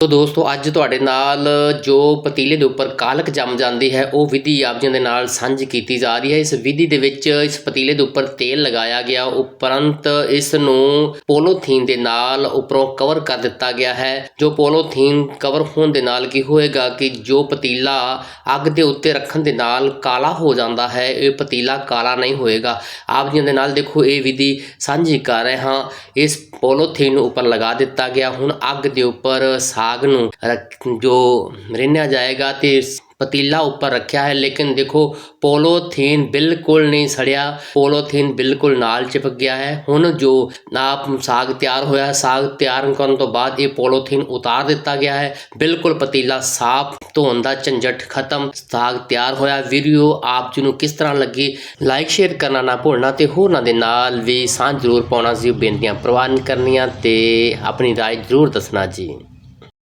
ਤੋ ਦੋਸਤੋ, ਅੱਜ ਤੁਹਾਡੇ ਨਾਲ ਜੋ ਪਤੀਲੇ ਦੇ ਉੱਪਰ ਕਾਲਕ ਜੰਮ ਜਾਂਦੀ ਹੈ, ਉਹ ਵਿਧੀ ਆਪ ਜੀ ਦੇ ਨਾਲ ਸਾਂਝੀ ਕੀਤੀ ਜਾ ਰਹੀ ਹੈ। ਇਸ ਵਿਧੀ ਦੇ ਵਿੱਚ ਇਸ ਪਤੀਲੇ ਦੇ ਉੱਪਰ ਤੇਲ ਲਗਾਇਆ ਗਿਆ। ਉਪਰੰਤ ਇਸ ਨੂੰ ਪੋਲੋਥੀਨ ਦੇ ਨਾਲ ਉੱਪਰੋਂ ਕਵਰ ਕਰ ਦਿੱਤਾ ਗਿਆ ਹੈ। ਜੋ ਪੋਲੋਥੀਨ ਕਵਰ ਹੋਣ ਦੇ ਨਾਲ ਕੀ ਹੋਏਗਾ ਕਿ ਜੋ ਪਤੀਲਾ ਅੱਗ ਦੇ ਉੱਤੇ ਰੱਖਣ ਦੇ ਨਾਲ ਕਾਲਾ ਹੋ ਜਾਂਦਾ ਹੈ, ਇਹ ਪਤੀਲਾ ਕਾਲਾ ਨਹੀਂ ਹੋਏਗਾ। ਆਪ ਜੀ ਦੇ ਨਾਲ ਦੇਖੋ, ਇਹ ਵਿਧੀ ਸਾਂਝੀ ਕਰ ਰਹੇ। ਹਾਂ ਇਸ ਪੋਲੋਥੀਨ ਨੂੰ ਉੱਪਰ ਲਗਾ ਦਿੱਤਾ ਗਿਆ। ਹੁਣ ਅੱਗ ਦੇ ਉੱਪਰ ਸਾ ਸਾਗ ਨੂੰ ਰੱਖ- ਜੋ ਰਿੰਨਿਆ ਜਾਏਗਾ ਤੇ ਇਸ ਪਤੀਲਾ ਉੱਪਰ ਰੱਖਿਆ ਹੈ ਲੇਕਿਨ ਦੇਖੋ ਪੋਲੋਥੀਨ ਬਿਲਕੁਲ ਨਹੀਂ ਸੜਿਆ ਪੋਲੋਥੀਨ ਬਿਲਕੁਲ ਨਾਲ ਚਿਪਕ ਗਿਆ ਹੈ ਹੁਣ ਜੋ ਆਪ ਸਾਗ ਤਿਆਰ ਹੋਇਆ ਸਾਗ ਤਿਆਰ ਕਰਨ ਤੋਂ ਬਾਅਦ ਇਹ ਪੋਲੋਥੀਨ ਉਤਾਰ ਦਿੱਤਾ ਗਿਆ ਹੈ ਬਿਲਕੁਲ ਪਤੀਲਾ ਸਾਫ਼ ਧੋਣ ਦਾ ਝੰਜਟ ਖਤਮ ਸਾਗ ਤਿਆਰ ਹੋਇਆ ਵੀਡੀਓ ਆਪ ਜੀ ਨੂੰ ਕਿਸ ਤਰ੍ਹਾਂ ਲੱਗੀ ਲਾਈਕ ਸ਼ੇਅਰ ਕਰਨਾ ਨਾ ਭੁੱਲਣਾ ਤੇ ਹੋਰਨਾਂ ਦੇ ਨਾਲ ਵੀ ਸਾਂਝ ਜ਼ਰੂਰ ਪਾਉਣਾ ਸੀ ਬੇਨਤੀਆਂ ਪ੍ਰਵਾਨ ਕਰਨੀਆਂ ਤੇ ਆਪਣੀ رائے ਜ਼ਰੂਰ ਦੱਸਣਾ ਜੀ